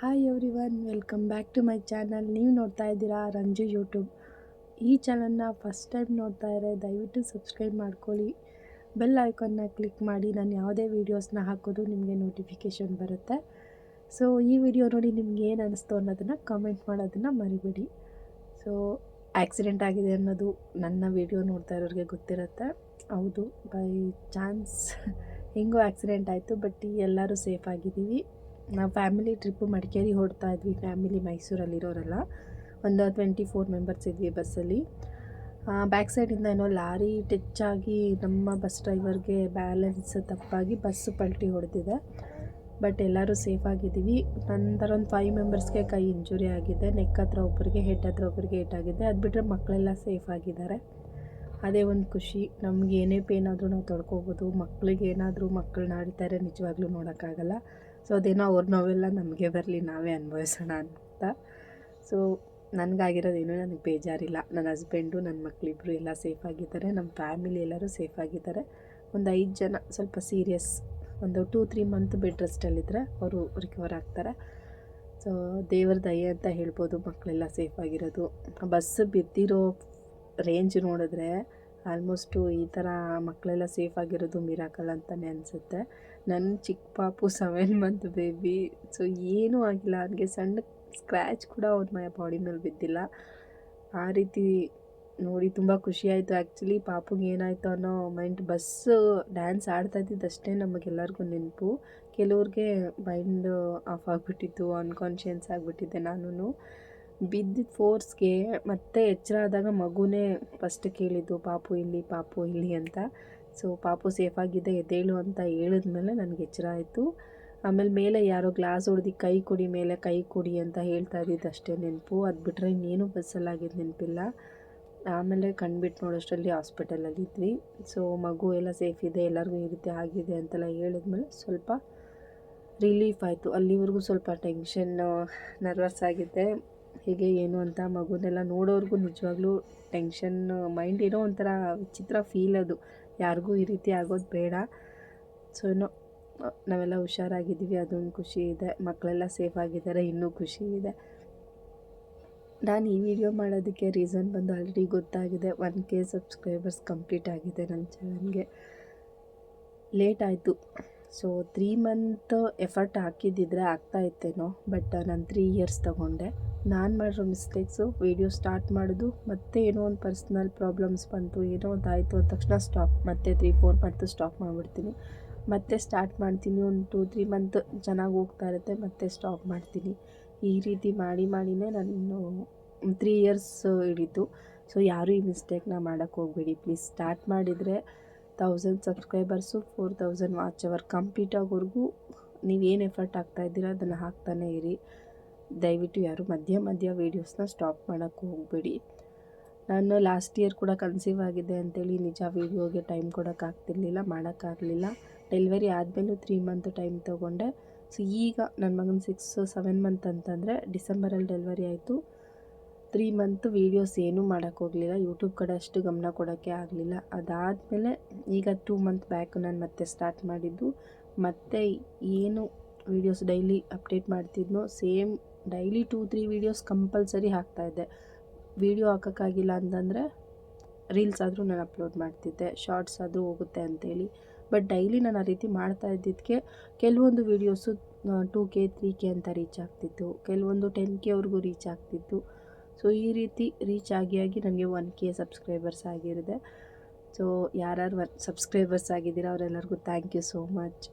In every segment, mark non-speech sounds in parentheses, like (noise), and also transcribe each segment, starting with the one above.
Hi everyone welcome back to my channel ನೀವು ನೋಡ್ತಾ ಇದ್ದೀರಾ ರಂಜು ಯೂಟ್ಯೂಬ್ ಈ ಚಾನಲ್ನ ಫಸ್ಟ್ ಟೈಮ್ ನೋಡ್ತಾ ಇದ್ದರೆ ದಯವಿಟ್ಟು ಸಬ್ಸ್ಕ್ರೈಬ್ ಮಾಡ್ಕೊಳ್ಳಿ. ಬೆಲ್ ಐಕಾನ್ನ ಕ್ಲಿಕ್ ಮಾಡಿ, ನಾನು ಯಾವುದೇ ವೀಡಿಯೋಸ್ನ ಹಾಕೋದು ನಿಮಗೆ ನೋಟಿಫಿಕೇಷನ್ ಬರುತ್ತೆ. ಸೊ ಈ ವಿಡಿಯೋ ನೋಡಿ ನಿಮ್ಗೆ ಏನು ಅನ್ನಿಸ್ತು ಅನ್ನೋದನ್ನು ಕಮೆಂಟ್ ಮಾಡೋದನ್ನು ಮರಿಬೇಡಿ. ಸೊ ಆ್ಯಕ್ಸಿಡೆಂಟ್ ಆಗಿದೆ ಅನ್ನೋದು ನನ್ನ ವಿಡಿಯೋ ನೋಡ್ತಾ ಇರೋರಿಗೆ ಗೊತ್ತಿರುತ್ತೆ. ಹೌದು ಬೈ ಚಾನ್ಸ್ (laughs) ಹೆಂಗೋ ಆಕ್ಸಿಡೆಂಟ್ ಆಯಿತು ಬಟ್ ಎಲ್ಲರೂ ಸೇಫ್ ಆಗಿದ್ದೀವಿ. ನಾವು ಫ್ಯಾಮಿಲಿ ಟ್ರಿಪ್ಪು ಮಡಿಕೇರಿ ಹೊಡ್ತಾ ಇದ್ವಿ, ಫ್ಯಾಮಿಲಿ ಮೈಸೂರಲ್ಲಿರೋರೆಲ್ಲ. ಒಂದು ಟ್ವೆಂಟಿ ಫೋರ್ ಮೆಂಬರ್ಸ್ ಇದ್ವಿ ಬಸ್ಸಲ್ಲಿ ಬ್ಯಾಕ್ ಸೈಡಿಂದ ಏನೋ ಲಾರಿ ಟಚ್ ಆಗಿ ನಮ್ಮ ಬಸ್ ಡ್ರೈವರ್ಗೆ ಬ್ಯಾಲೆನ್ಸ್ ತಪ್ಪಾಗಿ ಬಸ್ಸು ಪಲ್ಟಿ ಹೊಡೆದಿದೆ. ಬಟ್ ಎಲ್ಲರೂ ಸೇಫ್ ಆಗಿದ್ದೀವಿ. ನಂತರ ಒಂದು ಫೈವ್ ಮೆಂಬರ್ಸ್ಗೆ ಕೈ ಇಂಜುರಿ ಆಗಿದೆ. ನೆಕ್ ಹತ್ರ ಒಬ್ಬರಿಗೆ ಹೆಡ್ ಹತ್ರ ಒಬ್ಬರಿಗೆ ಏಟಾಗಿದೆ ಅದು ಬಿಟ್ಟರೆ ಮಕ್ಕಳೆಲ್ಲ ಸೇಫ್ ಆಗಿದ್ದಾರೆ. ಅದೇ ಒಂದು ಖುಷಿ. ನಮ್ಗೆ ಏನೇ ಪೇನ್ ಆದರೂ ನಾವು ತೊಳ್ಕೊಬೋದು ಮಕ್ಕಳಿಗೆ ಏನಾದರೂ ಮಕ್ಕಳನ್ನ ಆಡ್ತಾರೆ ನಿಜವಾಗ್ಲೂ ನೋಡೋಕ್ಕಾಗಲ್ಲ. ಸೊ ಅದೇನೋ ಅವ್ರ ನೋವೆಲ್ಲ ನಮಗೆ ಬರಲಿ, ನಾವೇ ಅನುಭವಿಸೋಣ ಅಂತ. ಸೊ ನನಗಾಗಿರೋದೇನು ನನಗೆ ಬೇಜಾರಿಲ್ಲ. ನನ್ನ ಹಸ್ಬೆಂಡು ನನ್ನ ಮಕ್ಕಳಿಬ್ಬರು ಎಲ್ಲ ಸೇಫ್ ಆಗಿದ್ದಾರೆ. ನಮ್ಮ ಫ್ಯಾಮಿಲಿ ಎಲ್ಲರೂ ಸೇಫ್ ಆಗಿದ್ದಾರೆ. ಒಂದು ಐದು ಜನ ಸ್ವಲ್ಪ ಸೀರಿಯಸ್ ಒಂದು ಟೂ ತ್ರೀ ಮಂತ್ ಬೆಡ್ ರೆಸ್ಟಲ್ಲಿದ್ದರೆ ಅವರು ರಿಕವರ್ ಆಗ್ತಾರೆ. ಸೊ ದೇವರ ದಯೆ ಅಂತ ಹೇಳ್ಬೋದು ಮಕ್ಕಳೆಲ್ಲ ಸೇಫ್ ಆಗಿರೋದು. ಬಸ್ ಬಿದ್ದಿರೋ ರೇಂಜ್ ನೋಡಿದ್ರೆ ಆಲ್ಮೋಸ್ಟು ಈ ಥರ ಮಕ್ಕಳೆಲ್ಲ ಸೇಫ್ ಆಗಿರೋದು ಮಿರಾಕಲ್ ಅಂತಲೇ ಅನಿಸುತ್ತೆ. ನನ್ನ ಚಿಕ್ಕ ಪಾಪು ಸೆವೆನ್ ಮಂತ್ ಬೇಬಿ, ಸೊ ಏನೂ ಆಗಿಲ್ಲ. ನನಗೆ ಸಣ್ಣ ಸ್ಕ್ರ್ಯಾಚ್ ಕೂಡ ಅವ್ರ ಮೈ ಬಾಡಿ ಮೇಲೆ ಬಿದ್ದಿಲ್ಲ. ಆ ರೀತಿ ನೋಡಿ ತುಂಬ ಖುಷಿಯಾಯಿತು ಆ್ಯಕ್ಚುಲಿ ಪಾಪುಗೆ ಏನಾಯಿತು ಅನ್ನೋ ಮೈಂಡ್ ಬಸ್ಸು ಡ್ಯಾನ್ಸ್ ಆಡ್ತಾ ಇದ್ದಿದ್ದಷ್ಟೇ ನಮಗೆಲ್ಲರಿಗೂ ನೆನಪು. ಕೆಲವ್ರಿಗೆ ಮೈಂಡ್ ಆಫ್ ಆಗಿಬಿಟ್ಟಿತ್ತು ಅನ್ಕಾನ್ಷಿಯನ್ಸ್ ಆಗಿಬಿಟ್ಟಿದ್ದೆ ನಾನು ಬಿದ್ದಿದ್ದ ಫೋರ್ಸ್ಗೆ ಮತ್ತೆ ಎಚ್ಚರ ಆದಾಗ ಮಗುನೇ ಫಸ್ಟ್ ಕೇಳಿದ್ದು, ಪಾಪು ಇಲ್ಲಿ ಪಾಪು ಇಲ್ಲಿ ಅಂತ. ಸೊ ಪಾಪು ಸೇಫಾಗಿದೆ ಎದ್ದೇಳು ಅಂತ ಹೇಳಿದ್ಮೇಲೆ ನನಗೆ ಎಚ್ಚರ ಆಯಿತು. ಆಮೇಲೆ ಮೇಲೆ ಯಾರೋ ಗ್ಲಾಸ್ ಹೊಡೆದು, ಕೈ ಕೊಡಿ ಮೇಲೆ, ಕೈ ಕೊಡಿ ಅಂತ ಹೇಳ್ತಾ ಇದ್ದಿದ್ದು ಅಷ್ಟೇ ನೆನಪು. ಅದು ಬಿಟ್ಟರೆ ಇನ್ನೇನು ಬಸ್ಸಲ್ಲಾಗಿದ್ದು ನೆನಪಿಲ್ಲ. ಆಮೇಲೆ ಕಣ್ಬಿಟ್ಟು ನೋಡೋಷ್ಟರಲ್ಲಿ ಹಾಸ್ಪಿಟಲಲ್ಲಿ ಇದ್ವಿ. ಸೊ ಮಗು ಎಲ್ಲ ಸೇಫ್ ಇದೆ, ಎಲ್ಲರಿಗೂ ಈ ರೀತಿ ಆಗಿದೆ ಅಂತೆಲ್ಲ ಹೇಳಿದ್ಮೇಲೆ ಸ್ವಲ್ಪ ರಿಲೀಫ್ ಆಯಿತು. ಅಲ್ಲಿವರೆಗೂ ಸ್ವಲ್ಪ ಟೆನ್ಷನ್ನು ನರ್ವಸ್ ಆಗಿದ್ದೆ. ಹೀಗೆ, ಏನು ಅಂತ ಮಗುನೆಲ್ಲ ನೋಡೋರಿಗೂ ನಿಜವಾಗ್ಲೂ ಟೆನ್ಷನ್ ಮೈಂಡ್ ಏನೋ ಒಂಥರ ವಿಚಿತ್ರ ಫೀಲ್ ಅದು. ಯಾರಿಗೂ ಈ ರೀತಿ ಆಗೋದು ಬೇಡ. ಸೊ ಏನೋ ನಾವೆಲ್ಲ ಹುಷಾರಾಗಿದ್ದೀವಿ, ಅದೊಂದು ಖುಷಿ ಇದೆ. ಮಕ್ಕಳೆಲ್ಲ ಸೇಫ್ ಆಗಿದ್ದಾರೆ, ಇನ್ನೂ ಖುಷಿ ಇದೆ. ನಾನು ಈ ವಿಡಿಯೋ ಮಾಡೋದಕ್ಕೆ ರೀಸನ್ ಬಂದು ಆಲ್ರೆಡಿ ಗೊತ್ತಾಗಿದೆ. ಒನ್ ಕೆ ಸಬ್ಸ್ಕ್ರೈಬರ್ಸ್ ಕಂಪ್ಲೀಟ್ ಆಗಿದೆ ನನ್ನ ಚಾನಲ್ಗೆ ಲೇಟ್ ಆಯಿತು. ಸೊ ತ್ರೀ ಮಂತ್ ಎಫರ್ಟ್ ಹಾಕಿದ್ದಿದ್ರೆ ಆಗ್ತಾ ಇತ್ತೇನೋ ಬಟ್ ನಾನು ತ್ರೀ ಇಯರ್ಸ್ ತಗೊಂಡೆ. ನಾನು ಮಾಡಿರೋ ಮಿಸ್ಟೇಕ್ಸು ವೀಡಿಯೋ ಸ್ಟಾರ್ಟ್ ಮಾಡೋದು, ಮತ್ತೆ ಏನೋ ಒಂದು ಪರ್ಸ್ನಲ್ ಪ್ರಾಬ್ಲಮ್ಸ್ ಬಂತು, ಏನೋ ಒಂದು ಆಯಿತು ಅಂದ ತಕ್ಷಣ ಸ್ಟಾಪ್ ಮತ್ತೆ ತ್ರೀ ಫೋರ್ ಮಂತ್ ಸ್ಟಾಪ್ ಮಾಡಿಬಿಡ್ತೀನಿ. ಮತ್ತೆ ಸ್ಟಾರ್ಟ್ ಮಾಡ್ತೀನಿ, ಒಂದು ಟೂ ತ್ರೀ ಮಂತ್ ಚೆನ್ನಾಗಿ ಹೋಗ್ತಾ ಇರುತ್ತೆ, ಮತ್ತೆ ಸ್ಟಾಪ್ ಮಾಡ್ತೀನಿ. ಈ ರೀತಿ ಮಾಡಿ ಮಾಡಿನೇ ನಾನು ತ್ರೀ ಇಯರ್ಸ್ ಹಿಡಿತು ಸೊ ಯಾರೂ ಈ ಮಿಸ್ಟೇಕ್ನ ಮಾಡೋಕ್ಕೆ ಹೋಗಬೇಡಿ. ಪ್ಲೀಸ್ ಸ್ಟಾರ್ಟ್ ಮಾಡಿದರೆ thousand subscribers four thousand watch hour complete ಆಗವರೆಗೂ ನೀವು ಏನು ಎಫರ್ಟ್ ಇದ್ದೀರಾ, ಅದನ್ನು ಹಾಕ್ತಾನೆ ಇರಿ. ದಯವಿಟ್ಟು ಯಾರು ಮಧ್ಯ ಮಧ್ಯ ವೀಡಿಯೋಸ್ನ ಸ್ಟಾಪ್ ಮಾಡೋಕ್ಕೆ ಹೋಗಬೇಡಿ. ನಾನು ಲಾಸ್ಟ್ ಇಯರ್ ಕೂಡ ಕನ್ಸೀವ್ ಆಗಿದೆ ಅಂತೇಳಿ ನಿಜ ವೀಡಿಯೋಗೆ ಟೈಮ್ ಕೊಡೋಕ್ಕಾಗ್ತಿರ್ಲಿಲ್ಲ ಮಾಡೋಕ್ಕಾಗಲಿಲ್ಲ ಡೆಲಿವರಿ ಆದಮೇಲೂ ತ್ರೀ ಮಂತ್ ಟೈಮ್ ತೊಗೊಂಡೆ. ಸೊ ಈಗ ನನ್ನ ಮಗನ ಸಿಕ್ಸ್ ಸೆವೆನ್ ಮಂತ್ ಅಂತಂದರೆ ಡಿಸೆಂಬರಲ್ಲಿ ಡೆಲಿವರಿ ಆಯಿತು. ತ್ರೀ ಮಂತ್ ವೀಡಿಯೋಸ್ ಏನೂ ಮಾಡೋಕ್ಕೋಗಲಿಲ್ಲ ಯೂಟ್ಯೂಬ್ ಕಡೆ ಅಷ್ಟು ಗಮನ ಕೊಡೋಕ್ಕೆ ಆಗಲಿಲ್ಲ. ಅದಾದಮೇಲೆ ಈಗ ಟೂ ಮಂತ್ ಬ್ಯಾಕ್ ನಾನು ಮತ್ತೆ ಸ್ಟಾರ್ಟ್ ಮಾಡಿದ್ದು. ಮತ್ತೆ ಏನು videos daily update ಮಾಡ್ತಿದ್ನೋ same daily two three videos compulsory ಹಾಕ್ತಾಯಿದ್ದೆ video ಹಾಕೋಕ್ಕಾಗಿಲ್ಲ ಅಂತಂದರೆ ರೀಲ್ಸ್ ಆದರೂ ನಾನು ಅಪ್ಲೋಡ್ ಮಾಡ್ತಿದ್ದೆ ಶಾರ್ಟ್ಸ್ ಆದರೂ ಹೋಗುತ್ತೆ ಅಂತೇಳಿ. ಬಟ್ ಡೈಲಿ ನಾನು ಆ ರೀತಿ ಮಾಡ್ತಾ ಇದ್ದಿದ್ದಕ್ಕೆ ಕೆಲವೊಂದು videos two K three K ಅಂತ ರೀಚ್ ಆಗ್ತಿತ್ತು. ಕೆಲವೊಂದು ಟೆನ್ ಕೆವರೆಗೂ ರೀಚ್ ಆಗ್ತಿತ್ತು. ಸೊ ಈ ರೀತಿ ರೀಚ್ ಆಗಿ ಆಗಿ ನನಗೆ ಒನ್ ಕೆ ಸಬ್ಸ್ಕ್ರೈಬರ್ಸ್ ಆಗಿರಿದೆ ಸೊ ಯಾರ್ಯಾರು ಒನ್ ಸಬ್ಸ್ಕ್ರೈಬರ್ಸ್ ಆಗಿದ್ದೀರ ಅವರೆಲ್ಲರಿಗೂ ಥ್ಯಾಂಕ್ ಯು ಸೋ ಮಚ್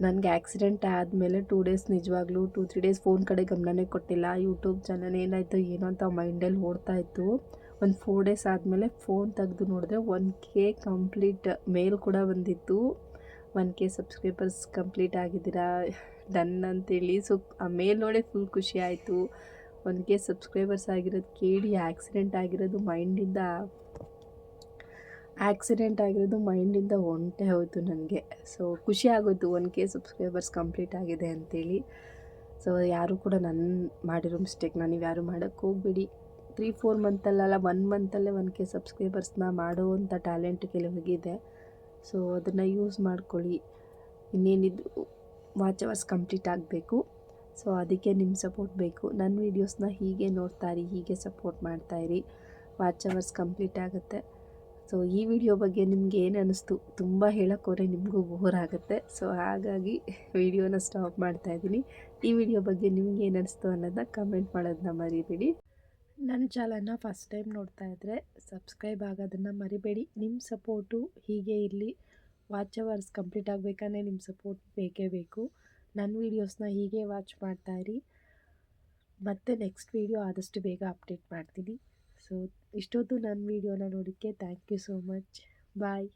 ನನಗೆ ಆ್ಯಕ್ಸಿಡೆಂಟ್ ಆದಮೇಲೆ ಟೂ ಡೇಸ್ ನಿಜವಾಗ್ಲೂ ಟೂ ತ್ರೀ ಡೇಸ್ ಫೋನ್ ಕಡೆ ಗಮನನೇ ಕೊಟ್ಟಿಲ್ಲ. ಯೂಟ್ಯೂಬ್ ಚಾನಲ್ ಏನಾಯಿತು ಏನೋ ಅಂತ ಮೈಂಡಲ್ಲಿ ಓಡ್ತಾ ಇತ್ತು. ಒಂದು ಫೋರ್ ಡೇಸ್ ಆದಮೇಲೆ ಫೋನ್ ತೆಗೆದು ನೋಡಿದ್ರೆ ಒನ್ ಕೆ ಕಂಪ್ಲೀಟ್ ಮೇಲ್ ಕೂಡ ಬಂದಿತ್ತು. ಒನ್ ಕೆ ಸಬ್ಸ್ಕ್ರೈಬರ್ಸ್ ಕಂಪ್ಲೀಟ್ ಆಗಿದ್ದೀರಾ? (laughs) ಡನ್ ಅಂತೇಳಿ ಸೊ ಆ ಮೇಲ್ ನೋಡೇ ಫುಲ್ ಖುಷಿ ಆಯಿತು. ಒನ್ ಕೆ ಸಬ್ಸ್ಕ್ರೈಬರ್ಸ್ ಆಗಿರೋದು ಕೇಳಿ ಆ್ಯಕ್ಸಿಡೆಂಟ್ ಆಗಿರೋದು ಮೈಂಡಿಂದ ಆ್ಯಕ್ಸಿಡೆಂಟ್ ಆಗಿರೋದು ಮೈಂಡಿಂದ ಒಂಟೆ ಹೋಯಿತು ನನಗೆ. ಸೊ ಖುಷಿ ಆಗೋಯ್ತು ಒನ್ ಕೆ ಸಬ್ಸ್ಕ್ರೈಬರ್ಸ್ ಕಂಪ್ಲೀಟ್ ಆಗಿದೆ ಅಂತೇಳಿ. ಸೊ ಯಾರೂ ಕೂಡ ನನ್ನ ಮಾಡಿರೋ ಮಿಸ್ಟೇಕ್ ನೀವು ಯಾರು ಮಾಡೋಕ್ಕೆ ಹೋಗ್ಬೇಡಿ. ತ್ರೀ ಫೋರ್ ಮಂತಲ್ಲ ಒನ್ ಮಂತಲ್ಲೇ ಒನ್ ಕೆ ಸಬ್ಸ್ಕ್ರೈಬರ್ಸ್ನ ಮಾಡುವಂಥ ಟ್ಯಾಲೆಂಟ್ ಕೆಲವರಿಗಿದೆ. ಸೊ ಅದನ್ನು ಯೂಸ್ ಮಾಡ್ಕೊಳ್ಳಿ. ಇನ್ನೇನಿದು ವಾಚ್ ಅವರ್ಸ್ ಕಂಪ್ಲೀಟ್ ಆಗಬೇಕು. ಸೊ ಅದಕ್ಕೆ ನಿಮ್ಮ ಸಪೋರ್ಟ್ ಬೇಕು. ನನ್ನ ವೀಡಿಯೋಸ್ನ ಹೀಗೆ ನೋಡ್ತಾ ಇರಿ ಹೀಗೆ ಸಪೋರ್ಟ್ ಮಾಡ್ತಾ ಇರಿ ವಾಚ್ ಅವರ್ಸ್ ಕಂಪ್ಲೀಟ್ ಆಗುತ್ತೆ. ಸೊ ಈ ವಿಡಿಯೋ ಬಗ್ಗೆ ನಿಮ್ಗೆ ಏನು ಅನ್ನಿಸ್ತು ತುಂಬ ಹೇಳೋಕ್ಕೋರೆ ನಿಮಗೂ ಬೋರ್ ಆಗುತ್ತೆ. ಸೊ ಹಾಗಾಗಿ ವಿಡಿಯೋನ ಸ್ಟಾಪ್ ಮಾಡ್ತಾ ಇದ್ದೀನಿ ಈ ವಿಡಿಯೋ ಬಗ್ಗೆ ನಿಮ್ಗೆ ಏನು ಅನ್ನಿಸ್ತು ಅನ್ನೋದನ್ನ ಕಮೆಂಟ್ ಮಾಡೋದನ್ನ ಮರಿಬೇಡಿ. ನನ್ನ ಚಾನಲ್ನ ಫಸ್ಟ್ ಟೈಮ್ ನೋಡ್ತಾ ಇದ್ದರೆ ಸಬ್ಸ್ಕ್ರೈಬ್ ಆಗೋದನ್ನು ಮರಿಬೇಡಿ. ನಿಮ್ಮ ಸಪೋರ್ಟು ಹೀಗೆ ಇರಲಿ. ವಾಚ್ ಅವರ್ಸ್ ಕಂಪ್ಲೀಟ್ ಆಗಬೇಕಾದ್ರೆ ನಿಮ್ಮ ಸಪೋರ್ಟ್ ಬೇಕೇ ಬೇಕು. ನನ್ನ ವೀಡಿಯೋಸ್ನ ಹೀಗೆ ವಾಚ್ ಮಾಡ್ತಾಯಿರಿ ಮತ್ತು ನೆಕ್ಸ್ಟ್ ವೀಡಿಯೋ ಆದಷ್ಟು ಬೇಗ ಅಪ್ಡೇಟ್ ಮಾಡ್ತೀನಿ. ಸೊ ಇಷ್ಟೊತ್ತು ನನ್ನ ವೀಡಿಯೋನ ನೋಡೋಕ್ಕೆ thank you so much bye